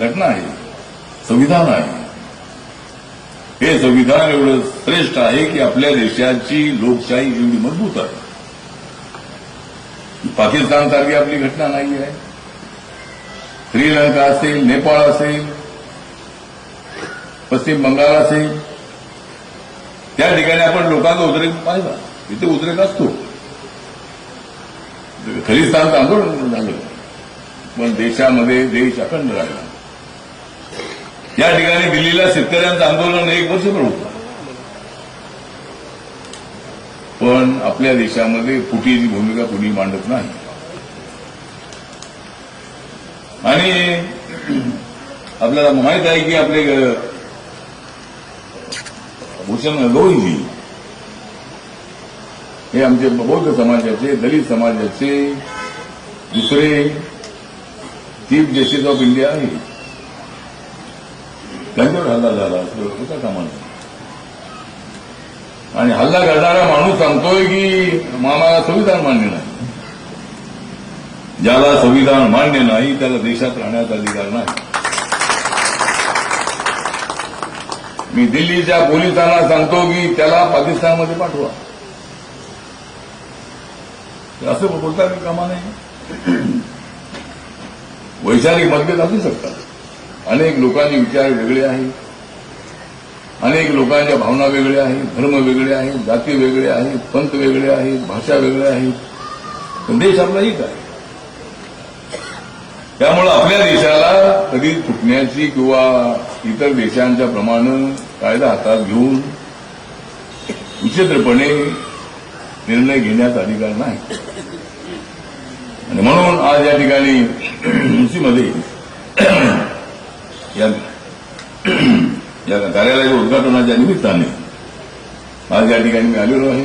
घटना आहे. संविधान आहे. हे संविधान एवढं श्रेष्ठ आहे की आपल्या देशाची लोकशाही एवढी मजबूत आहे. पाकिस्तान सारखी आपली घटना नाही आहे. श्रीलंका असेल नेपाळ असेल पश्चिम बंगाल असेल त्या ठिकाणी आपण लोकांचा उद्रेक पाहिला. इथे उद्रेक असतो. खलिस्तानचं आंदोलन झालं. पण देशामध्ये देश अखंड राहिला. या ठिकाणी दिल्लीला शेतकऱ्यांचं आंदोलन एक वर्षभर होतं पण आपल्या देशामध्ये फुटीची भूमिका कुणी मांडत नाही. आणि आपल्याला माहीत आहे की आपले भूषण गवईजी हे आमचे बौद्ध समाजाचे दलित समाजाचे दुसरे चीफ जस्टिस ऑफ इंडिया आहे. त्यांच्यावर हल्ला झाला होता कामा आणि हल्ला करणारा माणूस सांगतोय की मामाला संविधान मान्य नाही. ज्याला संविधान मान्य नाही त्याला देशात राहण्याचा अधिकार नाही. मी दिल्लीच्या पोलिसांना सांगतो की त्याला पाकिस्तानमध्ये पाठवा. असं बोलता की कामा नाही वैचारिक मतभेद असू शकतात. अनेक लोकांचे विचार वेगळे आहेत. अनेक लोकांच्या भावना वेगळ्या आहेत. धर्म वेगळे आहेत. जाती वेगळे आहेत. पंथ वेगळे आहेत. भाषा वेगळ्या आहेत. पण देश आपला एक आहे. त्यामुळं आपल्या देशाला कधी फुटण्याची किंवा इतर देशांच्या प्रमाणे कायदा हातात घेऊन विचित्रपणे निर्णय घेण्याचा अधिकार नाही. आणि म्हणून आज या ठिकाणी मुसीमध्ये या या कार्यालयाच्या उद्घाटनाच्या निमित्ताने आज या ठिकाणी मी आलेलो आहे.